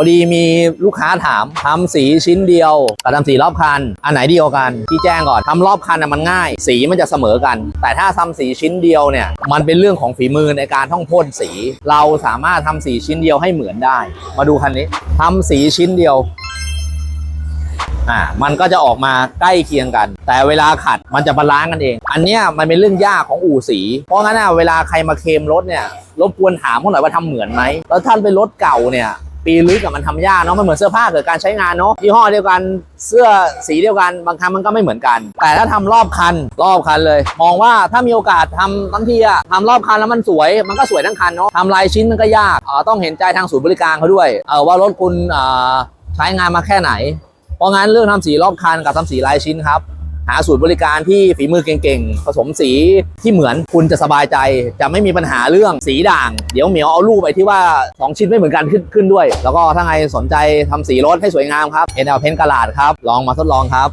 อดีมีลูกค้าถามทำสีชิ้นเดียวกับทำสีรอบคัน อันไหนดีกว่ากันพี่แจ้งก่อนทำรอบคันน่ะมันง่าย สีมันจะเสมอกัน แต่ถ้าทำสีชิ้นเดียวเนี่ยมันเป็นเรื่องของฝีมือในการท่องพ่นสี เราสามารถทำสีชิ้นเดียวให้เหมือนได้ มาดูคันนี้ทำสีชิ้นเดียวอ่ามันก็จะออกมาใกล้เคียงกัน แต่เวลาขัดมันจะบาลานซ์กันเอง อันเนี้ยมันเป็นเรื่องยากของอู่สี เพราะงั้นนะเวลาใครมาเคลมรถเนี่ยรบกวนถามเขาหน่อยว่าทำเหมือนไหมแล้วท่านเป็นรถเก่าเนี่ย ปีลึกกับมันทำยากเนาะมันเหมือนเสื้อผ้าเกิดการใช้งานเนาะยี่ห้อเดียวกันเสื้อสีเดียวกันบางครั้งมันก็ไม่เหมือนกัน แต่ถ้าทำรอบคันรอบคันเลย มองว่าถ้ามีโอกาสทำทั้งทีอะทำรอบคันแล้วมันสวย มันก็สวยทั้งคันเนาะทำลายชิ้นมันก็ยากเออต้องเห็นใจทางศูนย์บริการเขาด้วยเออว่ารถคุณเออใช้งานมาแค่ไหน เพราะงั้นเรื่องทำสีรอบคันกับทำสีลายชิ้นครับ หาสูตรบริการที่ฝีมือเก่งๆ ผสมสีที่เหมือนคุณจะสบายใจ จะไม่มีปัญหาเรื่องสีด่าง เดี๋ยวเหมียวเอารูปไปที่ว่า 2 ชิ้นไม่เหมือนกันขึ้นขึ้นด้วย แล้วก็ถ้าไงสนใจทำสีรถให้สวยงามครับเอ็นเอลเพนกระลาดครับ ลองมาทดลองครับ